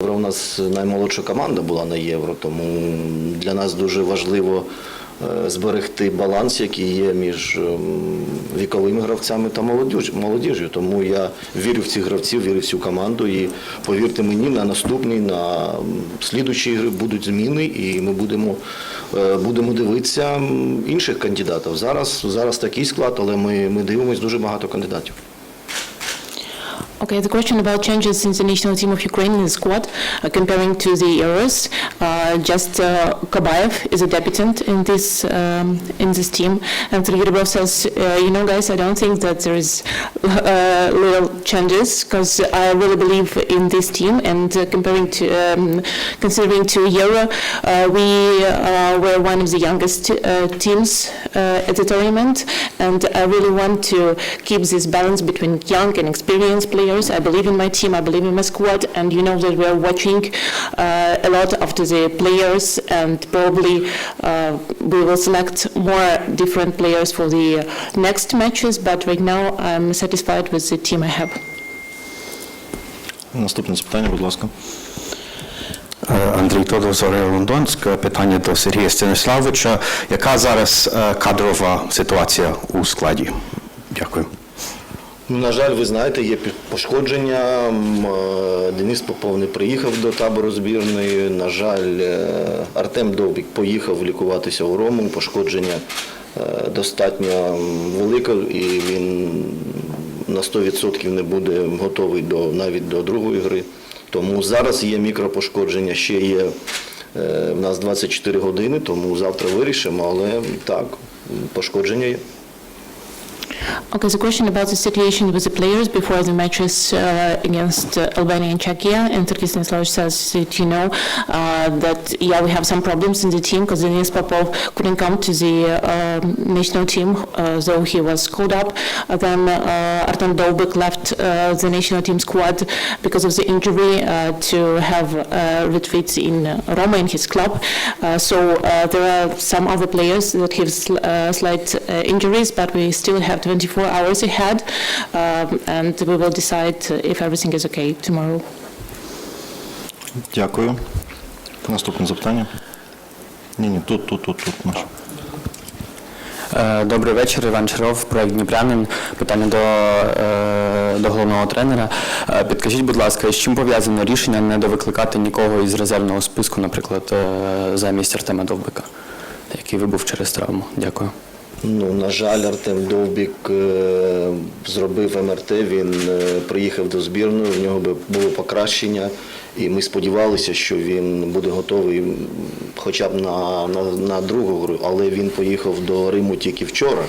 У нас наймолодша команда була на євро, тому для нас дуже важливо е, зберегти баланс, який є між ем, віковими гравцями та молодіж- молодіжю. Тому я вірю в цих гравців, вірю в цю команду. І повірте мені, на наступній, на слідучі ігри будуть зміни, і ми будемо, е, будемо дивитися інших кандидатів. Зараз, зараз такий склад, але ми, ми дивимося дуже багато кандидатів. Okay, the question about changes in the national team of Ukraine in the squad, uh, comparing to the Euros, uh, just uh, Kabayev is a debutant in this um, in this team, and Sergei says, uh, you know, guys, I don't think that there is uh, little changes because I really believe in this team, and uh, comparing to um, considering to Euro, uh, we uh, were one of the youngest teams at the tournament, and I really want to keep this balance between young and experienced players. I believe in my team, I believe in my squad, and you know that we are watching uh, a lot after the players, and probably uh, we will select more different players for the next matches. But right now, I'm satisfied with the team I have. Наступне запитання, будь ласка. Е, Андрій Тодор, Зоря Лондонськ. Питання до Сергія Станіславовича. Яка зараз е, кадрова ситуація у складі? Дякую. Ну, На жаль, ви знаєте, є пошкодження. Е, Денис Попов не приїхав до табору збірної. На жаль, Артем Довбік поїхав лікуватися у Рому. Пошкодження достатньо велике, і він на 100% не буде готовий до навіть до другої гри. Тому зараз є мікропошкодження, ще є е, в нас 24 години, тому завтра вирішимо, але так, пошкодження є. Okay, the question about the situation with the players before the matches uh, against uh, Albania and Czechia, and Turkey Stanislav says that you know uh, that yeah we have some problems in the team because Denis Popov couldn't come to the um national team uh, though he was called up. Uh, then uh, Artem Dolbek left the national team squad because of the injury to have retreats in Roma in his club. So there are some other players that have sl- slight injuries, but we still have 24 hours ahead, um, and we will decide if everything is okay tomorrow. Дякую. Наступне запитання. Ні, ні, тут, тут, тут, тут наш. Е, Добрий вечір, Іван Чаров, проект Дніпрянин. Питання до, е, до головного тренера. Е, Підкажіть, будь ласка, з чим пов'язане рішення не довикликати нікого із резервного списку, наприклад, замість Артема Довбика, який вибув через травму? Дякую. Ну, на жаль, Артем Довбік е, зробив МРТ, він е, приїхав до збірної, в нього би було покращення, і ми сподівалися, що він буде готовий хоча б на, на, на другу гру, але він поїхав до Риму тільки вчора.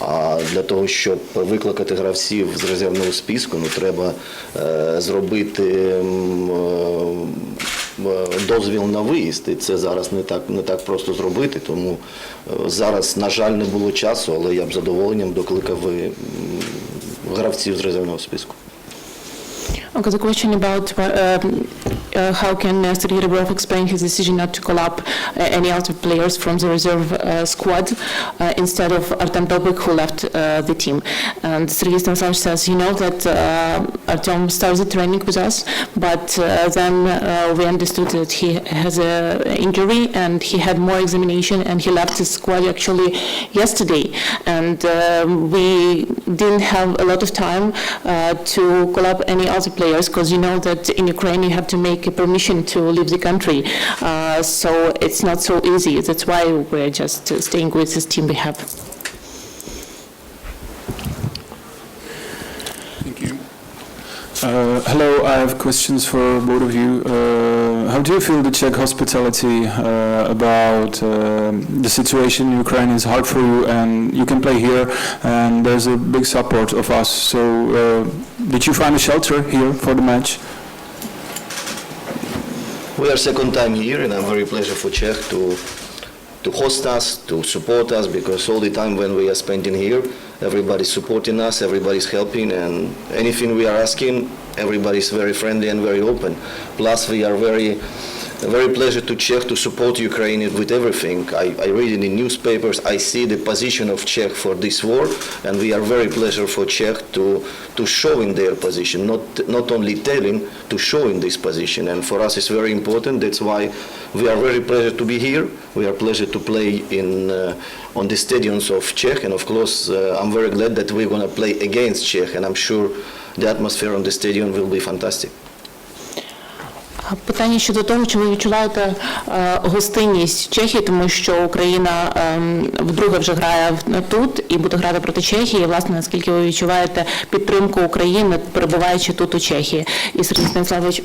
А для того, щоб викликати гравців з резервного списку, ну треба е, зробити е, дозвіл на виїзд. І це зараз не так не так просто зробити. Тому е, зараз, на жаль, не було часу, але я б задоволенням докликав е, гравців з резервного списку. Okay, the question about um, uh, how can uh, Sergei Rebrov explain his decision not to call up uh, any other players from the reserve uh, squad uh, instead of Artem Dobik, who left uh, the team. And Sergei Stanislav says, you know that Artem started training with us, but then we understood that he has an injury and he had more examination and he left the squad actually yesterday. And we didn't have a lot of time to call up any other players because you know that in Ukraine you have to make permission to leave the country. Uh, so it's not so easy. That's why we're just uh, staying with this team we have. Thank you. Uh, Hello, I have questions for both of you. Uh, How do you feel the Czech hospitality uh, about um, the situation in Ukraine is hard for you and you can play here and there's a big support of us. So uh, did you find a shelter here for the match? We are second time here, and I'm very pleasure for Czech to to host us, to support us, because all the time when we are spending here, everybody's supporting us, everybody's helping, and anything we are asking, Everybody is very friendly and very open. Plus, we are very, very pleasure to Czech to support Ukraine with everything. I, I read in the newspapers. I see the position of Czech for this war, and we are very pleasure for Czech to to show in their position, not not only telling, to show in this position. And for us, it's very important. That's why we are very pleasure to be here. We are pleasure to play in uh, on the stadiums of Czech, and of course, uh, I'm very glad that we're going to play against Czech, and I'm sure the atmosphere on the stadium will be fantastic. Питання щодо того, чи ви відчуваєте е, гостинність Чехії, тому що Україна ем, вдруге вже грає тут і буде грати проти Чехії. Власне, наскільки ви відчуваєте підтримку України, перебуваючи тут у Чехії? І Сергій Станіславович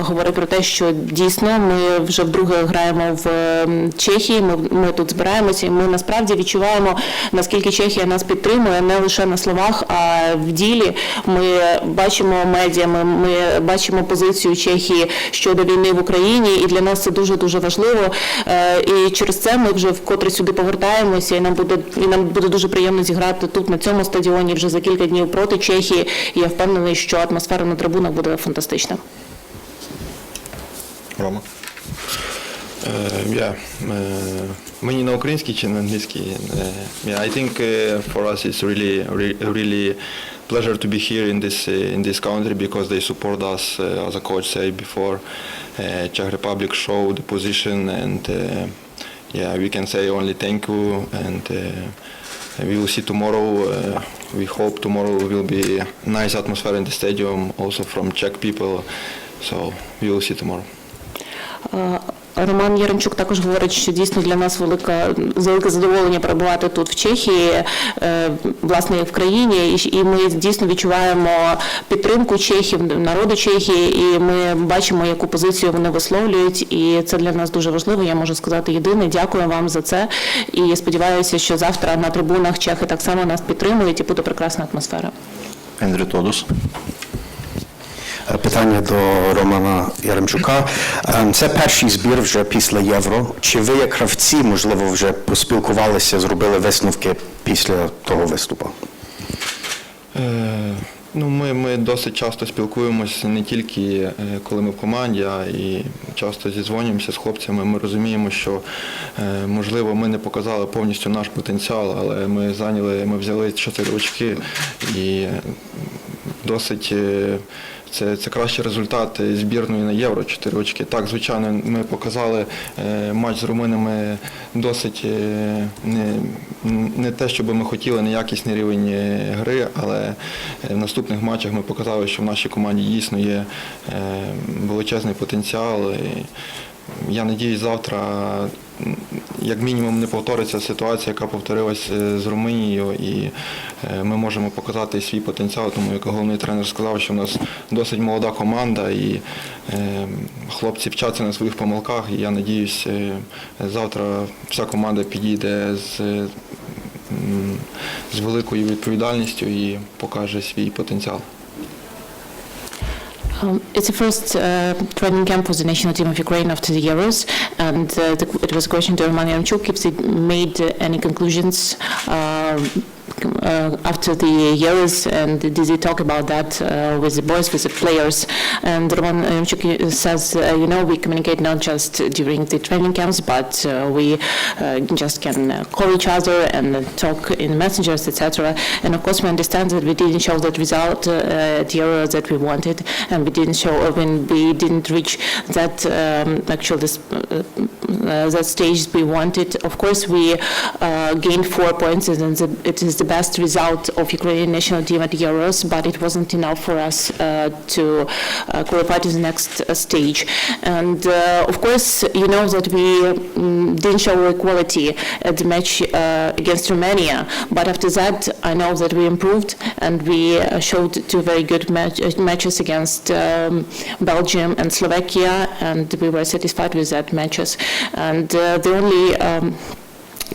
говорить про те, що дійсно ми вже вдруге граємо в ем, Чехії. Ми, ми тут збираємося, і ми насправді відчуваємо, наскільки Чехія нас підтримує не лише на словах, а в ділі. Ми бачимо медіа, ми, ми бачимо позицію Чехії щодо війни в Україні, і для нас це дуже дуже важливо. Е, І через це ми вже вкотре сюди повертаємося, і нам буде і нам буде дуже приємно зіграти тут на цьому стадіоні вже за кілька днів проти Чехії. І я впевнений, що атмосфера на трибунах буде фантастична. Рома. Uh, yeah, uh, мені на українській чи на англійській? Uh, yeah, I think uh, for us it's really, re- really pleasure to be here in this uh, in this country because they support us uh, as a coach said before. Uh, Czech Republic show the position and uh, yeah, we can say only thank you and uh, we will see tomorrow. Uh, we hope tomorrow will be nice atmosphere in the stadium also from Czech people. So we will see tomorrow. Е, Роман Яремчук також говорить, що дійсно для нас велика велике задоволення перебувати тут в Чехії, е, власне в країні, і ми дійсно відчуваємо підтримку чехів, народу Чехії, і ми бачимо, яку позицію вони висловлюють, і це для нас дуже важливо. Я можу сказати єдине. Дякую вам за це. І сподіваюся, що завтра на трибунах чехи так само нас підтримують і буде прекрасна атмосфера. Ендрю Тодус. Е, Питання до Романа Яремчука. Е, Це перший збір вже після Євро. Чи ви, як гравці, можливо, вже поспілкувалися, зробили висновки після того виступу? Ну, ми, ми досить часто спілкуємося не тільки е, коли ми в команді, а і часто зізвонюємося з хлопцями. Ми розуміємо, що е, можливо ми не показали повністю наш потенціал, але ми зайняли, ми взяли чотири очки і досить. е, Це, це кращий результат збірної на євро 4 очки. Так, звичайно, ми показали матч з румунами досить не, не те, що би ми хотіли, неякісний рівень е, гри, але в наступних матчах ми показали, що в нашій команді дійсно є е, величезний потенціал. Я надіюсь, завтра як мінімум не повториться ситуація, яка повторилась е, з Румунією, і е, ми можемо показати свій потенціал, тому як головний тренер сказав, що в нас досить молода команда, і хлопці вчаться на своїх помилках. І я надіюсь, завтра вся команда підійде з, з великою відповідальністю і покаже свій потенціал. Um, it's the first uh, training camp for the national team of Ukraine after the Euros, and uh, the, it was a question to Roman Yaremchuk if they made uh, any conclusions uh, uh, after the Euros, and did they talk about that uh, with the boys, with the players? And Roman Yaremchuk says, uh, you know, we communicate not just during the training camps, but uh, we uh, just can uh, call each other and uh, talk in messengers, etc. And of course, we understand that we didn't show that result uh, the Euro that we wanted, and we didn't show uh, when we didn't reach that um, actual this, uh, uh, that stage we wanted. Of course, we uh, gained four points, and it is the best result of Ukrainian national team at Euros, but it wasn't enough for us uh, to uh, qualify to the next uh, stage. And uh, of course, you know that we mm, didn't show equality at the match uh, against Romania, but after that, I know that we improved and we uh, showed two very good match, uh, matches against um, Belgium and Slovakia, and we were satisfied with that matches. And uh, the only um,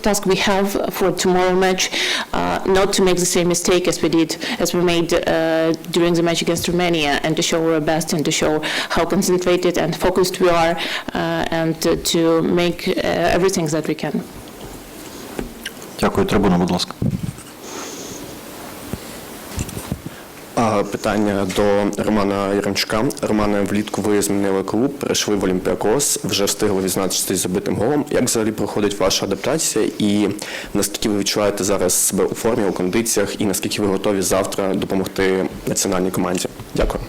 task we have for tomorrow match, uh, not to make the same mistake as we did, as we made uh, during the match against Romania, and to show our best and to show how concentrated and focused we are, uh, and to, to make uh, everything that we can. Дякую. Трибуна, будь ласка. Питання до Романа Яремчука. Романе, влітку ви змінили клуб, перейшли в Олімпіакос, вже встигли відзначитись забитим голом. Як взагалі проходить ваша адаптація і наскільки ви відчуваєте зараз себе у формі, у кондиціях, і наскільки ви готові завтра допомогти національній команді? Дякую.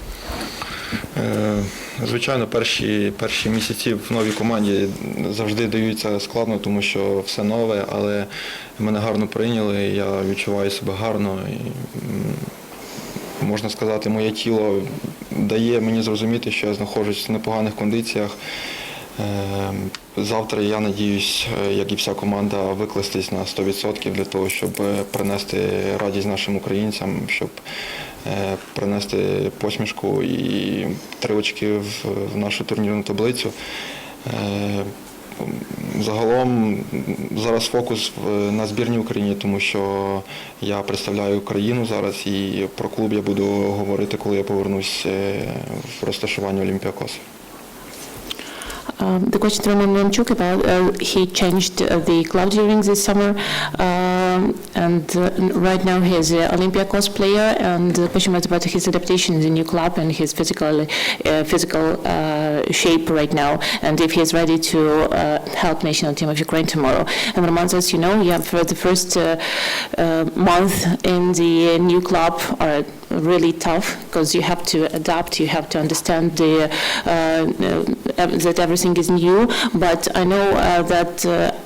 Е, Звичайно, перші, перші місяці в новій команді завжди даються складно, тому що все нове, але мене гарно прийняли, я відчуваю себе гарно. І, можна сказати, моє тіло дає мені зрозуміти, що я знаходжусь в непоганих кондиціях. Е, Завтра я надіюсь, е, як і вся команда, викластись на 100% для того, щоб е, принести радість нашим українцям, щоб принести посмішку і три очки в нашу турнірну таблицю. Е, Загалом зараз фокус на збірній Україні, тому що я представляю Україну зараз і про клуб я буду говорити, коли я повернусь е, в розташування Олімпіакосу. Um, The question to Roman about, uh, he changed uh, the club during this summer, um, and uh, right now he is an Olympiacos player, and the question was about his adaptation in the new club and his physical, uh, physical uh, shape right now, and if he is ready to uh, help national team of Ukraine tomorrow. And Roman says, you know, you have for the first uh, uh, month in the new club are really tough because you have to adapt, you have to understand the, that everything is new, but I know that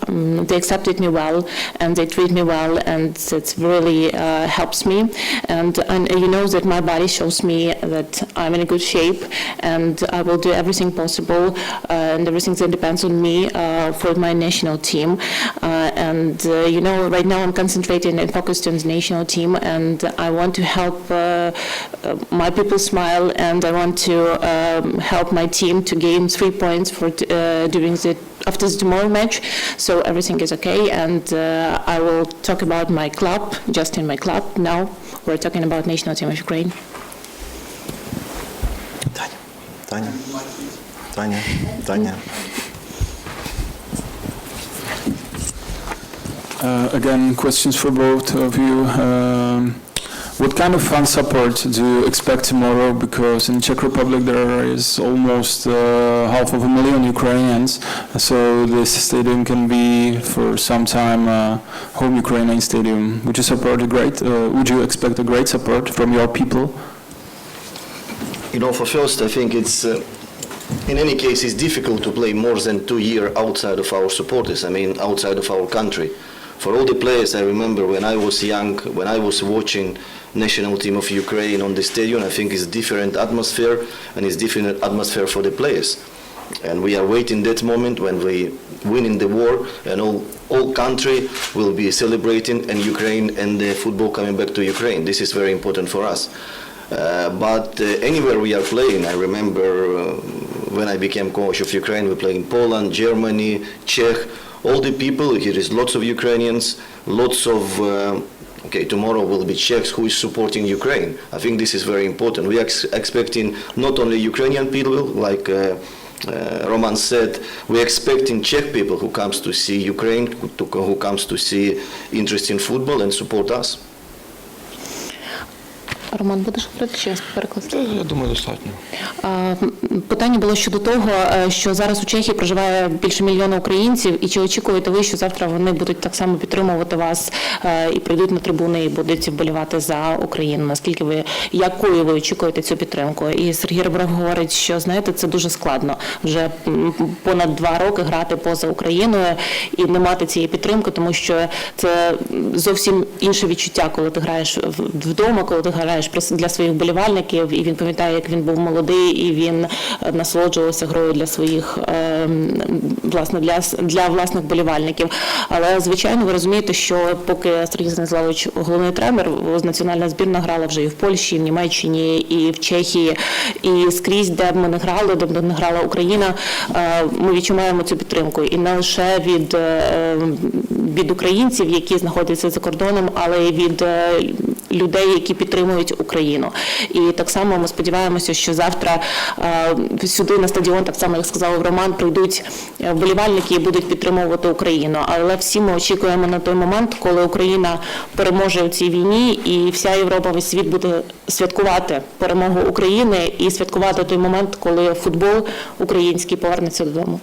um, they accepted me well and they treat me well and it really helps me. And, and you know that my body shows me that I'm in a good shape and I will do everything everything possible, uh, and everything that depends on me uh, for my national team. Uh, and you know, right now I'm concentrating and focused on the national team, and I want to help my people smile, and I want to um, help my team to gain three points for during the after the tomorrow match, so everything is okay. And uh, I will talk about my club, just in my club. Now we're talking about national team of Ukraine. Tanya. Tanya. Таня. Таня. Uh, again, questions for both of you. Um, what kind of fan support do you expect tomorrow? Because in Czech Republic there is almost uh, half of a million Ukrainians, so this stadium can be for some time uh, home Ukrainian stadium. Would you support a great? Uh, would you expect a great support from your people? You know, for first, I think it's, uh, in any case, it's difficult to play more than two years outside of our supporters, I mean, outside of our country. For all the players, I remember when I was young, when I was watching national team of Ukraine on the stadium, I think it's different atmosphere and it's different atmosphere for the players. And we are waiting that moment when we win in the war and all, all country will be celebrating and Ukraine and the football coming back to Ukraine. This is very important for us. Uh, but uh, anywhere we are playing, I remember uh, when I became coach of Ukraine, we played in Poland, Germany, Czech, all the people, here is lots of Ukrainians, lots of, uh, okay, tomorrow will be Czechs who is supporting Ukraine. I think this is very important. We are ex- expecting not only Ukrainian people, like uh, uh, Roman said, we're expecting Czech people who comes to see Ukraine, who, to, who comes to see interest in football and support us. Роман, будеш говорити чи перекласти? Я думаю, достатньо. Питання було щодо того, е, що зараз у Чехії проживає більше мільйона українців, і чи очікуєте ви, що завтра вони будуть так само підтримувати вас е, і прийдуть на трибуни і будуть вболівати за Україну? Наскільки ви якою ви очікуєте цю підтримку? І Сергій Ребров говорить, що знаєте, це дуже складно вже понад два роки грати поза Україною і не мати цієї підтримки, тому що це зовсім інше відчуття, коли ти граєш вдома, коли ти граєш просто для своїх вболівальників, і він пам'ятає, як він був молодий, і він е, насолоджувався грою для своїх е, власне для, для власних вболівальників. Але звичайно, ви розумієте, що поки Сергій Станіславович головний тренер, національна збірна грала вже і в Польщі, і в Німеччині, і в Чехії, і скрізь, де б ми не грали, де б не грала Україна, е, ми відчуваємо цю підтримку. І не лише від, від українців, які знаходяться за кордоном, але й від людей, які підтримують Україну. І так само ми сподіваємося, що завтра е, сюди на стадіон, так само як сказав Роман, прийдуть е, вболівальники і будуть підтримувати Україну. Але всі ми очікуємо на той момент, коли Україна переможе у цій війні, і вся Європа, весь світ буде святкувати перемогу України і святкувати той момент, коли футбол український повернеться додому.